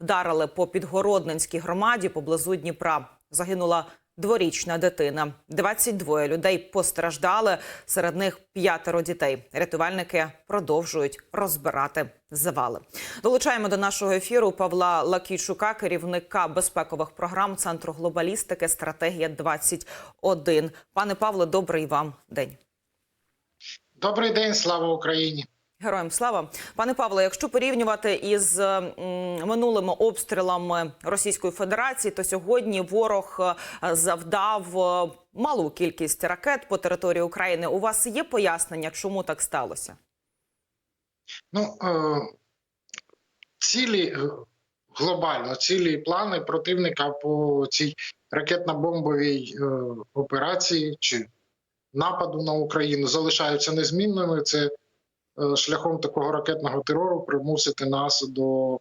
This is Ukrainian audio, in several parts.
вдарили по підгородненській громаді поблизу Дніпра. Загинула дворічна дитина. 22 людей постраждали. Серед них п'ятеро дітей. Рятувальники продовжують розбирати завали. Долучаємо до нашого ефіру Павла Лакійчука, керівника безпекових програм Центру глобалістики Стратегія 21 Пане Павле, добрий вам день. Добрий день, слава Україні. Героям слава пане Павло. Якщо порівнювати із минулими обстрілами Російської Федерації, то сьогодні ворог е, завдав е, малу кількість ракет по території України. У вас є пояснення, чому так сталося? Ну е, цілі глобально, цілі і плани противника по цій ракетно-бомбовій операції чи нападу на Україну залишаються незмінними. Це шляхом такого ракетного терору примусити нас до е,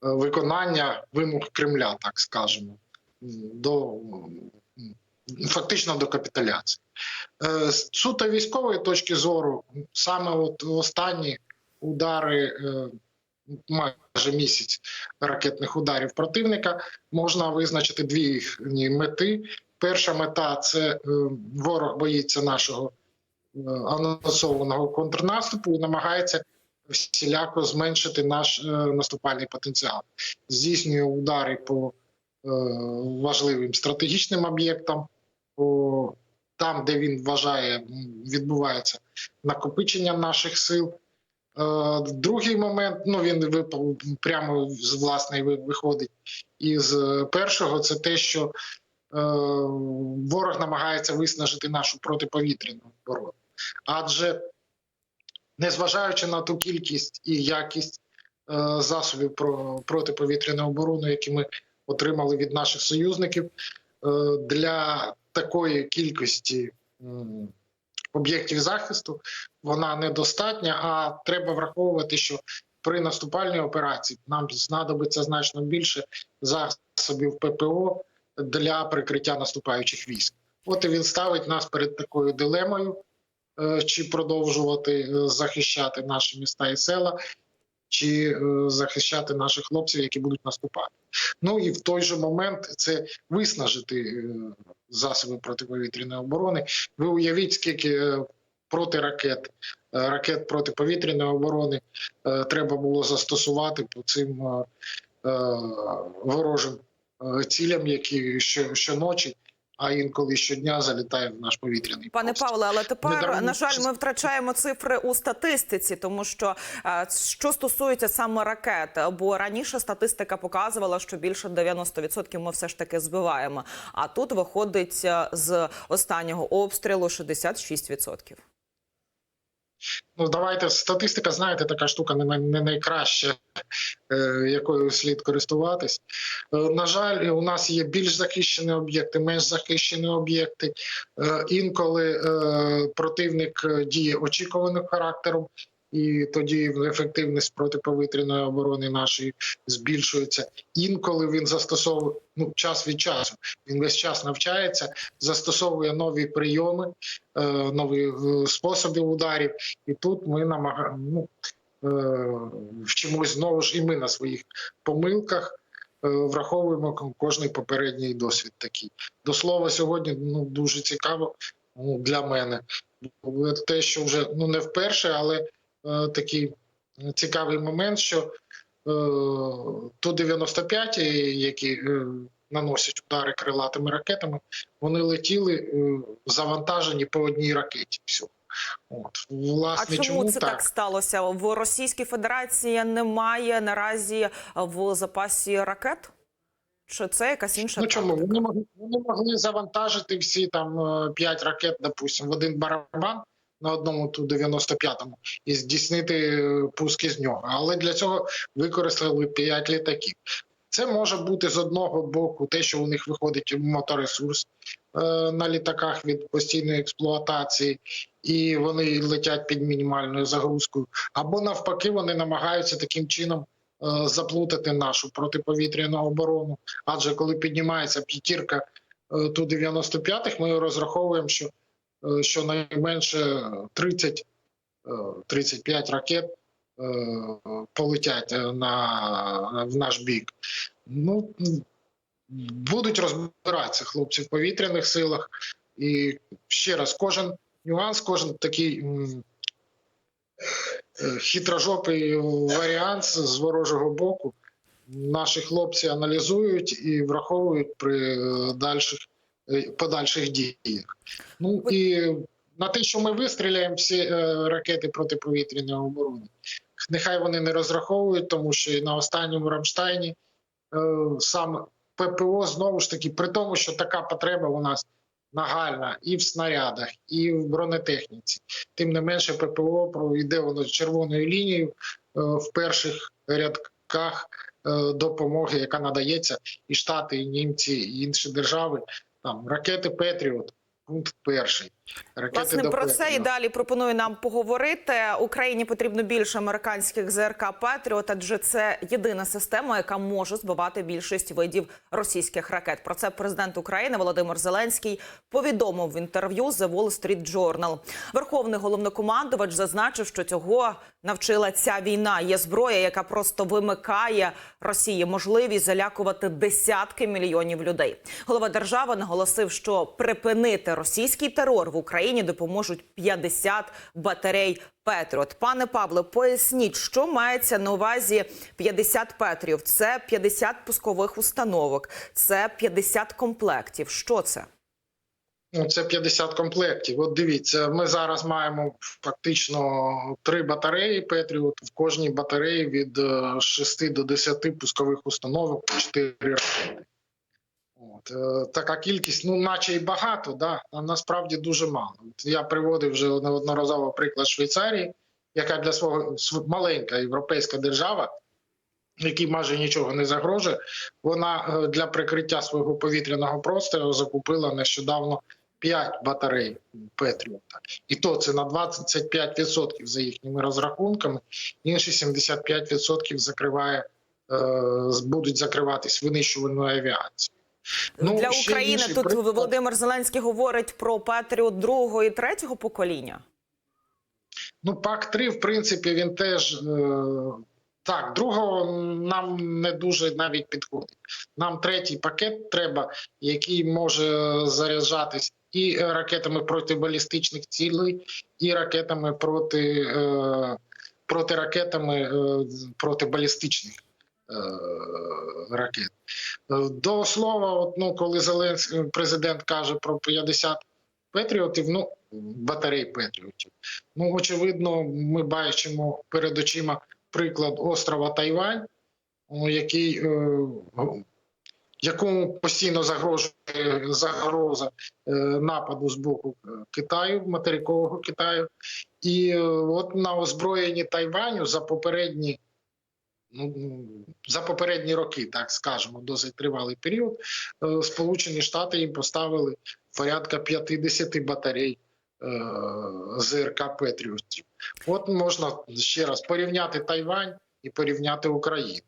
виконання вимог Кремля, так скажемо, до фактично до капітуляції. Е, суто військової точки зору, саме от останні удари, е, майже місяць ракетних ударів противника, можна визначити дві їхні мети. Перша мета це е, ворог боїться нашого е, анонсованого контрнаступу і намагається всіляко зменшити наш е, наступальний потенціал. Здійснює удари по е, важливим стратегічним об'єктам, по там, де він вважає, відбувається накопичення наших сил. Е, Другий момент, ну він випав прямо з власної ви- виходить із першого, це те, що ворог намагається виснажити нашу протиповітряну оборону. Адже незважаючи на ту кількість і якість е, засобів про протиповітряної оборони, які ми отримали від наших союзників, е, для такої кількості м, об'єктів захисту вона недостатня. А треба враховувати, що при наступальній операції нам знадобиться значно більше засобів ППО для прикриття наступаючих військ. От і він ставить нас перед такою дилемою, е, чи продовжувати е, захищати наші міста і села, чи е, захищати наших хлопців, які будуть наступати. Ну і в той же момент це виснажити е, засоби протиповітряної оборони. Ви уявіть, скільки е, протиракет, е, ракет протиповітряної оборони е, треба було застосувати по цим е, е, ворожим е, цілям, які що, щоночі, а інколи щодня залітає в наш повітряний Пане пост. Павле, але тепер на жаль, ми втрачаємо цифри у статистиці, тому що е, що стосується саме ракет, бо раніше статистика показувала, що більше 90% ми все ж таки збиваємо. А тут виходить е, з останнього обстрілу 66%. Ну, давайте статистика, знаєте, така штука не, не найкраща, е, якою слід користуватись. Е, на жаль, у нас є більш захищені об'єкти, менш захищені об'єкти. Е, інколи противник діє очікуваним характером, і тоді ефективність протиповітряної оборони нашої збільшується. Інколи він застосовує ну, час від часу. Він весь час навчається, застосовує нові прийоми, е, нові е, способи ударів. І тут ми намагаємо ну, е, вчимось знову ж і ми на своїх помилках. Враховуємо кожний попередній досвід такий. До слова, сьогодні ну, дуже цікаво ну, для мене. Те, що вже ну, не вперше, але такий цікавий момент, що е, Ту-95, які е, наносять удари крилатими ракетами, вони летіли е, завантажені по одній ракеті. Всього. От. А Власне, чому це так сталося? В Російській Федерації немає наразі в запасі ракет? Чи це якась інша Ну чому? Вони могли, вони могли завантажити всі там е, п'ять ракет, допустим, в один барабан на одному ту 95-му і здійснити е, пуски з нього. Але для цього використали п'ять літаків. Це може бути з одного боку те, що у них виходить моторесурс е, на літаках від постійної експлуатації, і вони летять під мінімальною загрузкою, або навпаки, вони намагаються таким чином е, заплутати нашу протиповітряну оборону. Адже коли піднімається п'ятірка ту 95-х, ми розраховуємо, що щонайменше 30 е, 35 ракет полетять е, на, в наш бік. Ну, будуть розбиратися хлопці в повітряних силах. І ще раз, кожен нюанс, кожен такий е, хитрожопий варіант з ворожого боку. Наші хлопці аналізують і враховують при е, дальших е, подальших діях. Ну і на те, що ми вистріляємо всі е, ракети протиповітряної оборони, нехай вони не розраховують, тому що і на останньому Рамштайні е, сам ППО знову ж таки, при тому, що така потреба у нас нагальна і в снарядах, і в бронетехніці. Тим не менше, ППО пройде воно червоною лінією е, в перших рядках е, допомоги, яка надається, і Штати, і німці, і інші держави. Там ракети Петріот, пункт перший. Ракети Власне до про це і далі пропоную нам поговорити. Україні потрібно більше американських ЗРК Петріот, адже це єдина система, яка може збивати більшість видів російських ракет. Про це президент України Володимир Зеленський повідомив в інтерв'ю The Wall Street Journal. Верховний головнокомандувач зазначив, що цього навчила ця війна. Є зброя, яка просто вимикає Росії можливість залякувати десятки мільйонів людей. Голова держави наголосив, що припинити російський терор в Україні допоможуть 50 батарей Петріот. Пане Павле, поясніть, що мається на увазі 50 Петріов? Це 50 пускових установок, це 50 комплектів. Що це? Ну, це 50 комплектів. От дивіться, ми зараз маємо фактично три батареї Петріот. В кожній батареї від е, 6 до 10 пускових установок по 4 ракети. От, е, така кількість, ну, наче і багато, да, а насправді дуже мало. От я приводив вже неодноразово приклад Швейцарії, яка для свого маленька європейська держава, якій майже нічого не загрожує. Вона е, для прикриття свого повітряного простору закупила нещодавно 5 батарей Петріота. І то це на 25% за їхніми розрахунками. Інші 75% закриває, е, будуть закриватись винищувальною авіацією. Ну, Для України тут приклад. Володимир Зеленський говорить про Петріот другого і третього покоління. Ну, пак 3 в принципі, він теж. Е, так, другого нам не дуже навіть підходить. Нам третій пакет треба, який може заряджатись і ракетами проти балістичних цілей, і ракетами проти, е, проти ракетами е, проти балістичних ракет. Е, До слова, от, ну, коли Зеленський президент каже про 50 Петріотів, ну батарей Петріотів. Ну, очевидно, ми бачимо перед очима приклад острова Тайвань, який, е, якому постійно загрожує загроза е, нападу з боку е, Китаю, материкового Китаю. І е, от на озброєнні Тайваню за попередні. Ну, за попередні роки, так скажемо, досить тривалий період, е, Сполучені Штати їм поставили порядка 50 батарей е, ЗРК Петріотів. От можна ще раз порівняти Тайвань і порівняти Україну.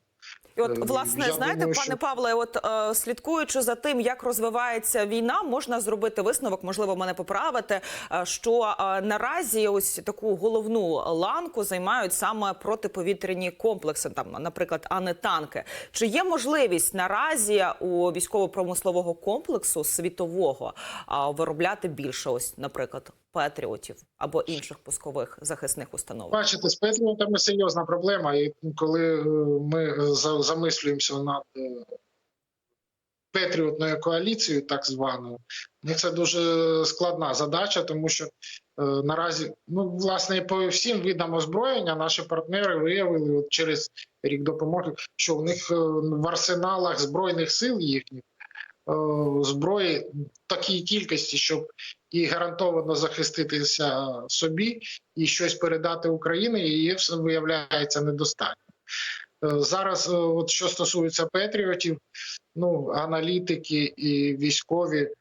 І от, Е, власне, я знаєте, думаю, пане що- Павле, от е, слідкуючи за тим, як розвивається війна, можна зробити висновок, можливо, мене поправити. е, що е, наразі ось таку головну ланку займають саме протиповітряні комплекси, там, наприклад, а не танки. Чи є можливість наразі у військово-промислового комплексу світового а, виробляти більше, ось, наприклад, патріотів або інших пускових захисних установок? Бачите, з Петріотами серйозна проблема. І коли е, ми за- замислюємося над е, Петріотною коаліцією, так званою, ну це дуже складна задача, тому що е, наразі, ну власне, по всім видам озброєння наші партнери виявили от через рік допомоги, що у них е, в арсеналах збройних сил їхніх е, зброї в такій кількості, щоб і гарантовано захиститися собі, і щось передати Україні, її все виявляється недостатньо. Е, Зараз, е, от що стосується Петріотів, ну аналітики і військові е,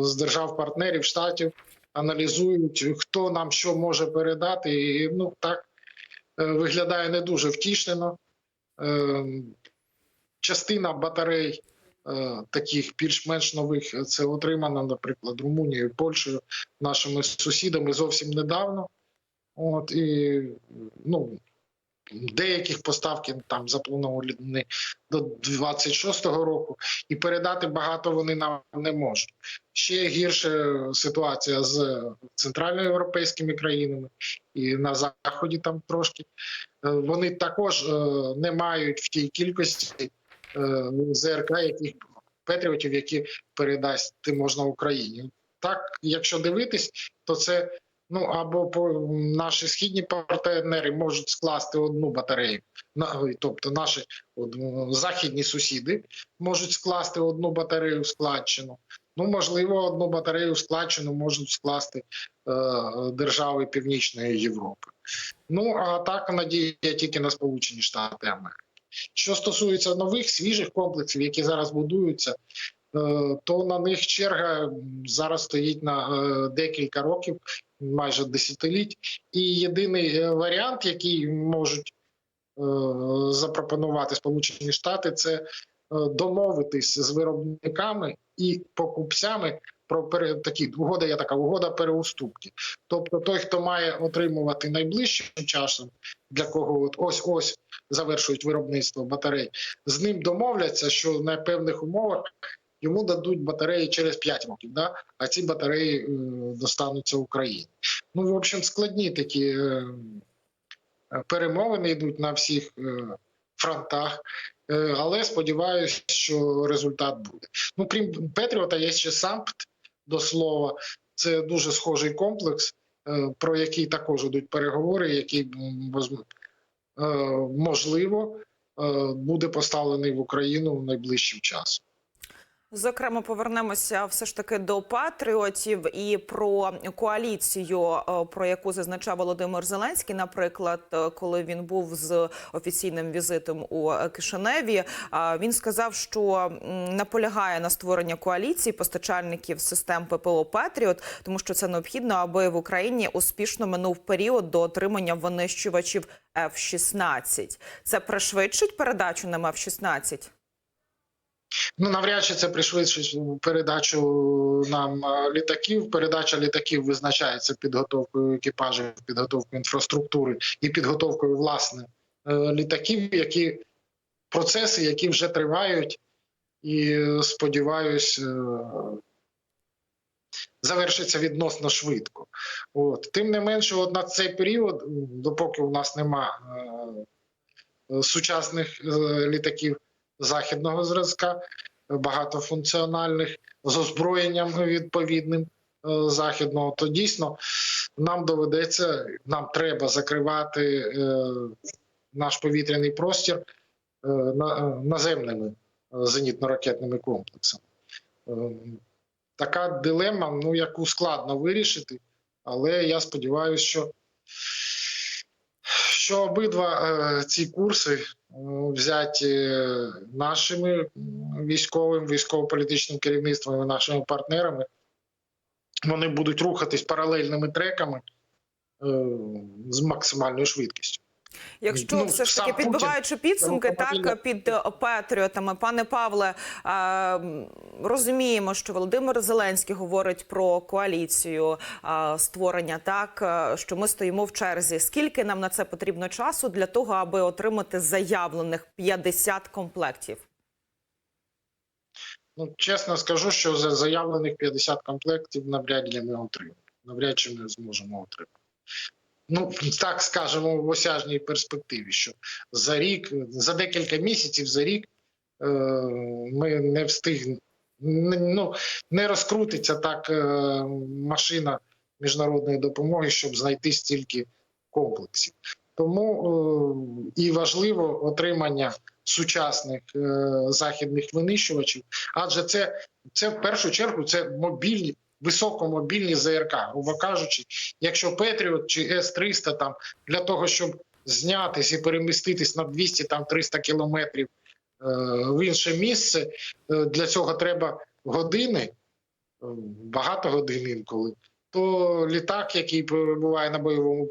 з держав-партнерів штатів аналізують, хто нам що може передати, і ну так е, виглядає не дуже втішнено. Е, Частина батарей е, таких більш-менш нових е, це отримано, наприклад, Румунією, Польщею, нашими сусідами зовсім недавно. От і ну деяких поставки там заплановані до 26-го року, і передати багато вони нам не можуть. Ще гірша ситуація з центральноєвропейськими країнами і на заході там трошки. Е, Вони також е, не мають в тій кількості е, ЗРК, яких патріотів, які передасти можна Україні. Так, якщо дивитись, то це ну або по наші східні партнери можуть скласти одну батарею, тобто наші західні сусіди можуть скласти одну батарею в складчину. Ну, можливо, одну батарею в складчину можуть скласти е, держави Північної Європи. Ну а так надія тільки на Сполучені Штати Америки. Що стосується нових свіжих комплексів, які зараз будуються, е, то на них черга зараз стоїть на е, декілька років, майже десятиліть. І єдиний е, варіант, який можуть запропонувати Сполучені Штати, це домовитись з виробниками і покупцями про такі угода. Є така угода переуступки. Тобто, той, хто має отримувати найближчим часом, для кого от ось ось завершують виробництво батарей, з ним домовляться, що на певних умовах йому дадуть батареї через 5 років, да? а ці батареї е, достануться Україні. Ну, в общем, складні такі е, перемовини йдуть на всіх е, фронтах. Е, Але сподіваюся, що результат буде. Ну, крім Петріота, є ще САМПТ до слова. Це дуже схожий комплекс, е, про який також йдуть переговори, який е, можливо е, буде поставлений в Україну в найближчим часом. Зокрема, повернемося все ж таки до патріотів і про коаліцію, е, про яку зазначав Володимир Зеленський. Наприклад, е, коли він був з офіційним візитом у е, Кишиневі, а, він сказав, що наполягає на створення коаліції постачальників систем ППО Патріот, тому що це необхідно, аби в Україні успішно минув період до отримання винищувачів F-16. Це пришвидшить передачу нам F-16? Ну, навряд чи це пришвидшить передачу нам е, літаків. Передача літаків визначається підготовкою екіпажів, підготовкою інфраструктури і підготовкою власне е, літаків, які процеси, які вже тривають, і е, сподіваюсь, завершиться відносно швидко. От тим не менше, от на цей період, допоки у нас нема сучасних літаків західного зразка, багатофункціональних з озброєнням відповідним е, західного, то дійсно нам доведеться, нам треба закривати е, наш повітряний простір е, на- наземними зенітно-ракетними комплексами. Така дилема, ну яку складно вирішити, але я сподіваюся, що, що обидва ці курси взяті е, нашими військовим, військово-політичним керівництвом і нашими партнерами, вони будуть рухатись паралельними треками е, з максимальною швидкістю. Якщо Ну, все ж таки Путін підбиваючи підсумки, так під е, патріотами, пане Павле, е, розуміємо, що Володимир Зеленський говорить про коаліцію е, створення, так що ми стоїмо в черзі. Скільки нам на це потрібно часу для того, аби отримати заявлених 50 комплектів? Ну, чесно скажу, що за заявлених 50 комплектів навряд ли ми отримаємо. Навряд чи ми зможемо отримати. Ну, так скажемо, в осяжній перспективі, що за рік, за декілька місяців, за рік е, ми не встигнемо. Ну, не розкрутиться так е, машина міжнародної допомоги, щоб знайти стільки комплексів. Тому е, і важливо отримання сучасних західних винищувачів, адже це, це в першу чергу це мобільні, високомобільні ЗРК, грубо кажучи, якщо Петріот чи С-300 там для того, щоб знятись і переміститись на 200 там 300 кілометрів е, в інше місце, е, для цього треба години, е, багато годин інколи. То літак, який перебуває на бойовому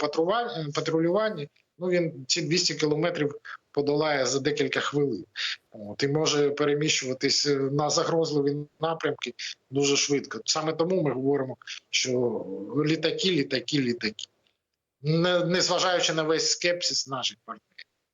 патрулюванні, ну він ці 200 кілометрів подолає за декілька хвилин. От, і може переміщуватись е, на загрозливі напрямки дуже швидко. Саме тому ми говоримо, що літаки, літаки, літаки. Не, незважаючи на весь скепсис наших партнерів.